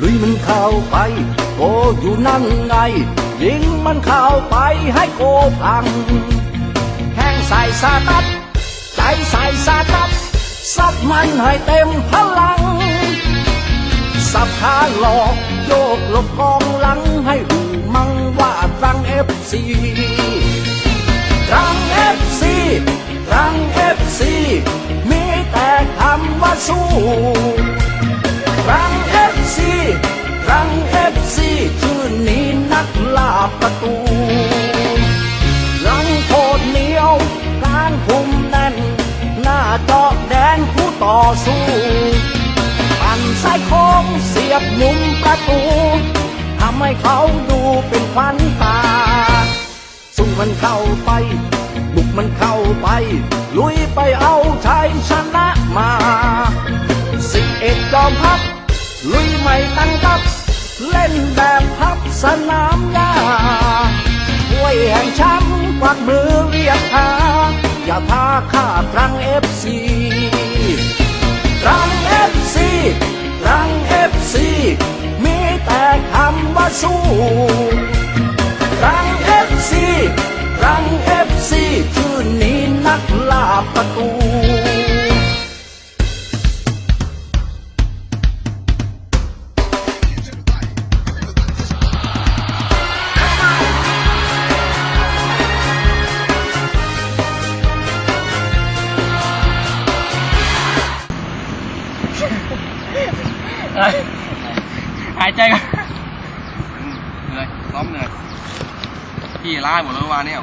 ลุยมันเข้าไป โกอยู่นั่นไง ยิงมันเข้าไปให้โกพัง แห้งใส่สาตัดใจใส่สาตัดซัดมันให้เต็มพลัง สับขาหลอกโยกหลบกองหลังให้รู้มั่งว่ารังเอฟซีรังเอฟซีรังเอฟซีมีแต่คำว่าสู้ กล่าประตูหลังโคตรเหนียว การคุมแน่น หน้าจาะแดนคู่ต่อสู้ปั่นสายโค้งเสียบมุมประตูทำให้เขาดูเป็นควันตา สู้มันเข้าไป บุกมันเข้าไป ลุยไปเอาชัยชนะมาสิเอ็ดจอมพับลุยไม่ตั้งกับ เล่นแบบพับสนามหญ้า วักมือเรียกหาอย่าพาข้าตรังเอฟซีรังเอฟซีรังเอฟซีมีแต่คำว่าสู้ หายใจกันเหนื่อยซ้อมเหนื่อยพี่ล่าหมดแล้ววานเนี่ย